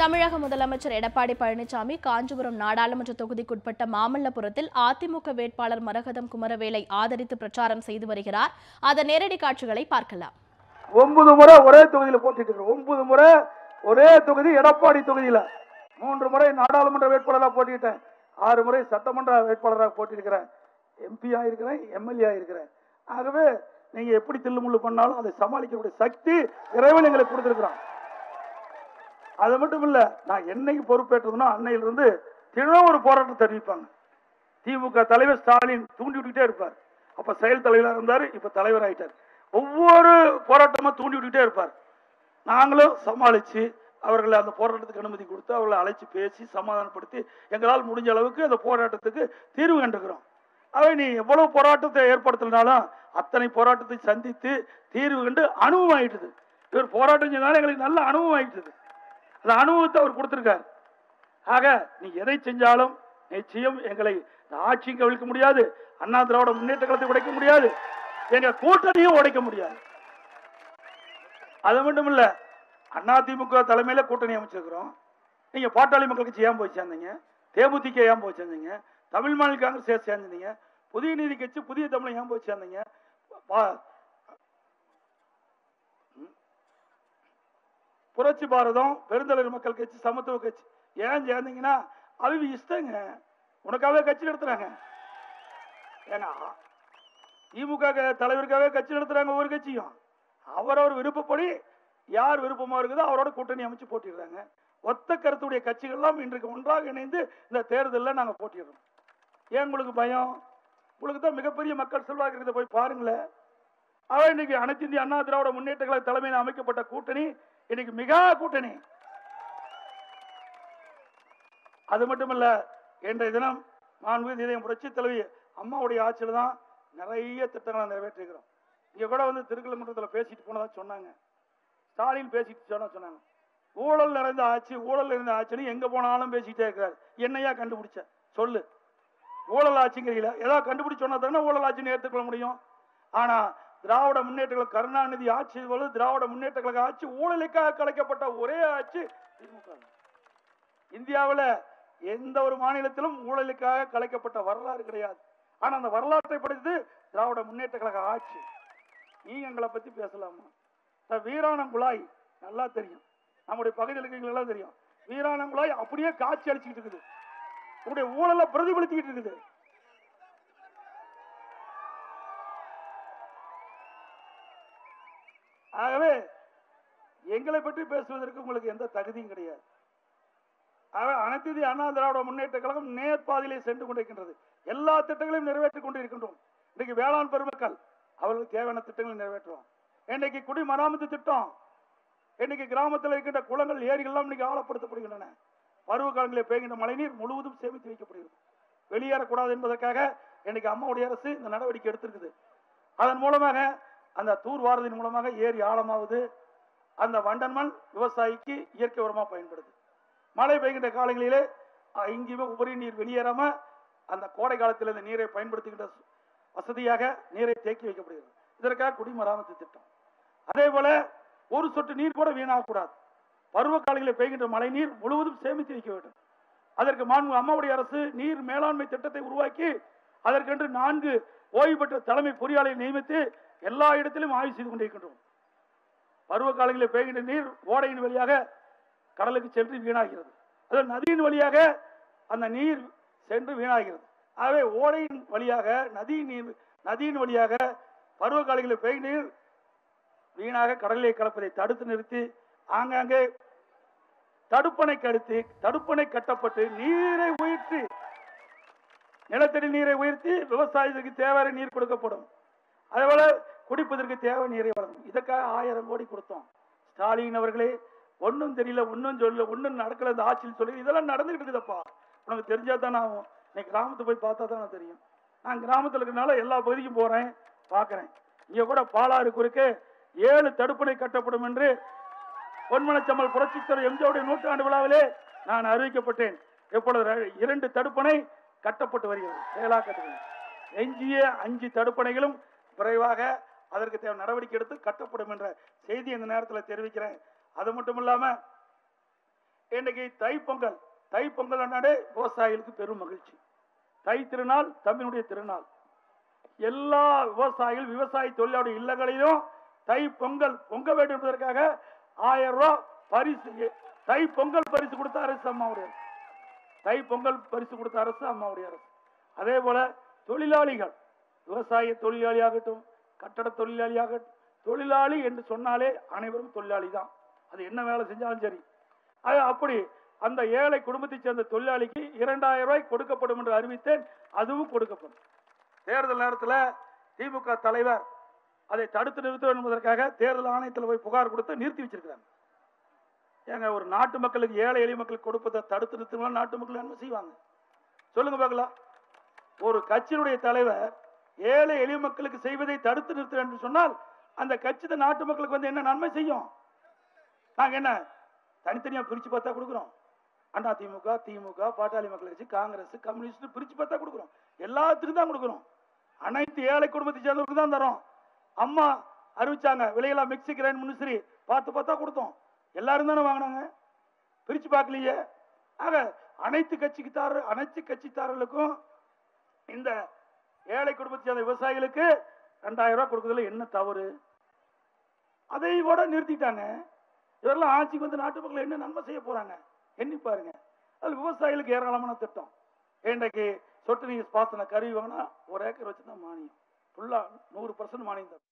தமிழக முதலமைச்சர் எடப்பாடி பழனிசாமி காஞ்சிபுரம் நாடாளுமன்ற தொகுதிக்குட்பட்ட மாமல்லபுரத்தில் அதிமுக வேட்பாளர் மரகதம் குமரவேலை ஆதரித்து பிரச்சாரம் செய்து வருகிறார். அதன் நேரடி காட்சிகளை பார்க்கலாம். ஒன்பது முறை ஒரே தொகுதியில் போட்டிட்டு ஒன்பது முறை ஒரே தொகுதி எடப்பாடி தொகுதியில். மூன்று முறை நாடாளுமன்ற வேட்பாளராக போட்டிட்டேன் ஆறு முறை சட்டமன்ற வேட்பாளராக போட்டியிருக்கிறேன். MP ஆயிருக்கிறேன் MLA ஆயிருக்கிறேன். ஆகவே நீங்கள் எப்படி தில்லுமுள்ளு பண்ணாலும் அதை சமாளிக்கக்கூடிய சக்தி இறைவன் எங்களுக்கு கொடுத்துருக்குறான். அது மட்டும் இல்ல நான் என்னைக்கு பொறுப்பேற்றதுன்னா அன்னையிலிருந்து தினம் ஒரு போராட்டத்தை தெரிவிப்பாங்க. திமுக தலைவர் ஸ்டாலின் தூண்டி விட்டுக்கிட்டே இருப்பார். அப்ப செயல் தலைவராக இருந்தாரு இப்ப தலைவர் ஆயிட்டார். ஒவ்வொரு போராட்டமா தூண்டி விட்டுக்கிட்டே இருப்பார். நாங்களும் சமாளிச்சு அவர்களை அந்த போராட்டத்துக்கு அனுமதி கொடுத்து அவர்களை அழைச்சி பேசி சமாதானப்படுத்தி எங்களால் முடிஞ்ச அளவுக்கு அந்த போராட்டத்துக்கு தீர்வு கண்டுக்கிறோம். அவை நீ எவ்வளவு போராட்டத்தை ஏற்படுத்தினாலும் அத்தனை போராட்டத்தை சந்தித்து தீர்வு கண்டு அனுபவம் ஆயிட்டுது. இவர் போராட்டம் செஞ்சாலும் எங்களுக்கு நல்ல அனுபவம் ஆயிட்டுது. அந்த அனுபவத்தை அவர் கொடுத்துருக்கார். ஆக நீ எதை செஞ்சாலும் நிச்சயம் எங்களை ஆட்சியும் கவிழ்க்க முடியாது அண்ணா திராவிட முன்னேற்ற கழகத்தை உடைக்க முடியாது எங்க கூட்டணியும் உடைக்க முடியாது. அது மட்டும் இல்ல அண்ணா திமுக தலைமையில கூட்டணி அமைச்சிருக்கிறோம். நீங்க பாட்டாளி மக்கள் கட்சி ஏன் போய் சேர்ந்தீங்க? தேமுதிக ஏன் போய் சேர்ந்தீங்க? தமிழ் மாநில காங்கிரஸ் சேர்ந்தீங்க? புதிய நீதி கட்சி புதிய தமிழை ஏன் போய் சேர்ந்தீங்க? புரட்சி பாரதம் பெருந்தலைவர் மக்கள் கட்சி சமத்துவ கட்சி. ஏன் சேர்ந்தீங்கன்னா அவங்க இஷ்டங்க. உனக்காகவே கட்சி நடத்துறாங்க. ஏன்னா திமுக தலைவருக்காகவே கட்சி நடத்துறாங்க ஒவ்வொரு கட்சியும். அவரவர் விருப்பப்படி யார் விருப்பமா இருக்குதோ அவரோட கூட்டணி அமைச்சு போட்டிடுறாங்க. ஒத்த கருத்துடைய கட்சிகள்லாம் இன்றைக்கு ஒன்றாக இணைந்து இந்த தேர்தலில் நாங்கள் போட்டிடுறோம். ஏன் உங்களுக்கு பயம்? உங்களுக்கு தான் மிகப்பெரிய மக்கள் செல்வாக்கு இருக்கிறத போய் பாருங்களேன். ஆனால் இன்னைக்கு அனைத்து இந்திய அண்ணா திராவிட முன்னேற்ற கழக தலைமையில் அமைக்கப்பட்ட கூட்டணி இன்னைக்கு மிக கூட்டணி. அது மட்டுமல்ல இன்றைய தினம் மாண்பு இதயம் புரட்சி தலைவி அம்மாவுடைய ஆட்சியில் தான் நிறைய திட்டங்களை நிறைவேற்றிருக்கிறோம். இங்கே கூட வந்து திருக்கலமன்றத்தில் பேசிட்டு போனதாக சொன்னாங்க. ஸ்டாலின் பேசிட்டு சொன்ன சொன்னாங்க. ஊழல் நிறைந்த ஆட்சி ஊழல் நிறைந்த ஆட்சின்னு எங்கே போனாலும் பேசிக்கிட்டே இருக்கிறார். என்னையா கண்டுபிடிச்ச? சொல்லு. ஊழல் ஆட்சிங்கிறீங்களா ஏதாவது கண்டுபிடிச்சோன்னா தானே ஊழல் ஆட்சின்னு ஏற்றுக்கொள்ள முடியும். ஆனால் திராவிட முன்னேற்ற கருணாநிதி ஆட்சி போல திராவிட முன்னேற்ற கழக ஆட்சி ஊழலுக்காக கலைக்கப்பட்ட ஒரே ஆட்சி திமுக. இந்தியாவில் எந்த ஒரு மாநிலத்திலும் ஊழலுக்காக கலைக்கப்பட்ட வரலாறு கிடையாது. ஆனா அந்த வரலாற்றை படித்து திராவிட முன்னேற்ற கழக ஆட்சி. நீங்க எங்களை பத்தி பேசலாமா? இந்த வீராணங்குழாய் நல்லா தெரியும். நம்முடைய பகுதியில் இருக்கிறவங்களுக்கு தெரியும். வீராணங்குழாய் அப்படியே காட்சி அளிச்சுக்கிட்டு இருக்குது. உங்களுடைய ஊழலை பிரதிபலிச்சுக்கிட்டு இருக்குது. ஆகவே எங்களை பற்றி பேசுவதற்கு உங்களுக்கு எந்த தகுதியும் கிடையாது. ஆக அனைத்து அண்ணா திராவிட முன்னேற்ற கழகம் நேர்பாதையிலே சென்று கொண்டிருக்கின்றது. எல்லா திட்டங்களையும் நிறைவேற்றிக் கொண்டிருக்கின்றோம். இன்னைக்கு வேளாண் பெருமக்கள் அவர்களுக்கு தேவையான திட்டங்களை நிறைவேற்றுவோம். இன்னைக்கு குடிமராமத்து திட்டம் இன்னைக்கு கிராமத்தில் இருக்கின்ற குளங்கள் ஏரிகள்லாம் இன்னைக்கு ஆழப்படுத்தப்படுகின்றன. பருவ காலங்களில் பெய்கின்ற மழைநீர் முழுவதும் சேமித்து வைக்கப்படுகிறது. வெளியேறக்கூடாது என்பதற்காக இன்னைக்கு அம்மாவுடைய அரசு இந்த நடவடிக்கை எடுத்திருக்குது. அதன் மூலமாக அந்த தூர் வாரதின் மூலமாக ஏரி ஆழமாகுது அந்த வண்டன் மண் விவசாயிக்கு இயற்கை உரமாக பயன்படுது. மழை பெய்கின்ற காலங்களிலே அஹ், எங்கேயுமே உபரி நீர் வெளியேறாம அந்த கோடை காலத்தில் இந்த நீரை பயன்படுத்துகின்ற வசதியாக நீரை தேக்கி வைக்கப்படுகிறது. இதற்காக குடிமராமத்து திட்டம். அதே போல ஒரு சொட்டு நீர் கூட வீணாகக்கூடாது. பருவ காலங்களில் பெய்கின்ற மழை நீர் முழுவதும் சேமித்து வைக்க வேண்டும். அதற்கு மாண்பு அம்மாவுடைய அரசு நீர் மேலாண்மை திட்டத்தை உருவாக்கி அதற்கென்று நான்கு ஓய்வு பெற்ற தலைமை பொறியாளரை நியமித்து எல்லா இடத்திலும் ஆய்வு செய்து கொண்டிருக்கின்றோம். பருவ காலங்களில் பெய்கின்ற நீர் ஓடையின் வழியாக கடலுக்கு சென்று வீணாகிறது. அது நதியின் வழியாக அந்த நீர் சென்று வீணாகிறது. ஆகவே ஓடையின் வழியாக நதி நீர் நதியின் வழியாக பருவ காலங்களில் பெய்யும் நீர் வீணாக கடலிலே கலப்பதை தடுத்து நிறுத்தி ஆங்காங்கே தடுப்பணை கடுத்து தடுப்பணை கட்டப்பட்டு நீரை உயர்த்தி நிலத்தடி நீரை உயர்த்தி விவசாயத்துக்கு தேவையான நீர் கொடுக்கப்படும். அதேபோல குடிப்பதற்கு தேவை நீரை வழங்கும். இதற்காக ஆயிரம் கோடி கொடுத்தோம். ஸ்டாலின் அவர்களே ஒன்றும் தெரியல ஒன்றும் சொல்லல ஒன்றும் நடக்கல இந்த ஆட்சியில் சொல்லி இதெல்லாம் நடந்துகிட்டு இருக்குதப்பா. உனக்கு தெரிஞ்சா தானே ஆகும். நீ கிராமத்து போய் பார்த்தா தானே தெரியும். நான் கிராமத்தில் இருக்கிறனால எல்லா பகுதிக்கும் போகிறேன் பார்க்குறேன். இங்கே கூட பாலாறு குறுக்கே ஏழு தடுப்பணை கட்டப்படும் என்று பொன்மனச்சம்மல் புரட்சித்தர் எம்ஜியோடைய நூற்றாண்டு விழாவிலே நான் அறிவிக்கப்பட்டேன். இப்பொழுது இரண்டு தடுப்பணை கட்டப்பட்டு வருகிறது. செயலாக்கத்துக்கு. எஞ்சிய அஞ்சு தடுப்பணைகளும் விரைவாக அதற்கு தேவை நடவடிக்கை எடுத்து கட்டப்படும் என்ற செய்தி இந்த நேரத்தில் தெரிவிக்கிறேன். அது மட்டும் இல்லாம இன்னைக்கு தைப்பொங்கல் தைப்பொங்கல் அன்னாடே விவசாயிகளுக்கு பெரும் மகிழ்ச்சி. தை திருநாள் தமிழுடைய திருநாள். எல்லா விவசாயிகள் விவசாய தொழிலாளர் இல்லங்களிலும் தை பொங்கல் பொங்க வேண்டும் என்பதற்காக ஆயிரம் ரூபாய் பரிசு தை பொங்கல் பரிசு கொடுத்த அரசு அம்மாவுடைய தை பொங்கல் பரிசு கொடுத்த அரசு அம்மாவுடைய அரசு. அதே போல தொழிலாளிகள் விவசாய தொழிலாளியாகட்டும் கட்டட தொழிலாளியாகட்டும் தொழிலாளி என்று சொன்னாலே அனைவரும் தொழிலாளி தான். அது என்ன வேலை செஞ்சாலும் சரி. அது அப்படி அந்த ஏழை குடும்பத்தைச் சேர்ந்த தொழிலாளிக்கு இரண்டாயிரம் ரூபாய் கொடுக்கப்படும் என்று அறிவித்தேன் அதுவும் கொடுக்கப்படும். தேர்தல் நேரத்தில் திமுக தலைவர் அதை தடுத்து நிறுத்த என்பதற்காக தேர்தல் ஆணையத்தில் போய் புகார் கொடுத்து நிறுத்தி வச்சிருக்கிறாங்க. ஏங்க ஒரு நாட்டு மக்களுக்கு ஏழை எளிய மக்களுக்கு கொடுப்பதை தடுத்து நிறுத்தினா நாட்டு மக்கள் என்ன செய்வாங்க? சொல்லுங்க பார்க்கலாம். ஒரு கட்சியினுடைய தலைவர் ஏழை எளிய மக்களுக்கு செய்வதை தடுத்து நிறுத்த என்று சொன்னால் அந்த கட்சி தான் நாட்டு மக்களுக்கு வந்து என்ன நன்மை செய்யும்? நாங்க என்ன தனித்தனியா பிரிச்சு பார்த்தா கொடுக்குறோம். அண்ணா திமுக திமுக பாட்டாளி மக்கள் கட்சி காங்கிரஸ் கம்யூனிஸ்ட் பிரிச்சு பார்த்தா கொடுக்குறோம். எல்லாத்துக்கும் தான் கொடுக்குறோம். அனைத்து ஏழை குடும்பத்தை சேர்ந்தவருக்கு தான் தரோம். அம்மா அறிவிச்சாங்க விலையெல்லாம் மிக்சி கிரைண்ட் முனிசிரி பார்த்து பார்த்தா கொடுத்தோம். எல்லாரும் தானே வாங்கினாங்க? பிரிச்சு பார்க்கலையே. ஆக அனைத்து கட்சிக்குத்தார அனைத்து கட்சித்தாரர்களுக்கும் இந்த ஏழை குடும்பத்தை சேர்ந்த விவசாயிகளுக்கு ரெண்டாயிரம் ரூபாய் கொடுக்கறதுல என்ன தவறு? அதை கூட நிறுத்திட்டாங்க. இவரெல்லாம் ஆட்சிக்கு வந்து நாட்டு மக்கள் என்ன நன்மை செய்ய போறாங்க? எண்ணி பாருங்க. அது விவசாயிகளுக்கு ஏராளமான திட்டம். இன்றைக்கு சொட்டு நீர் பாசன கருவி வாங்கினா ஒரு ஏக்கர் வச்சு தான் மானியம் ஃபுல்லா நூறு பர்சன்ட் மானியம் தரும்.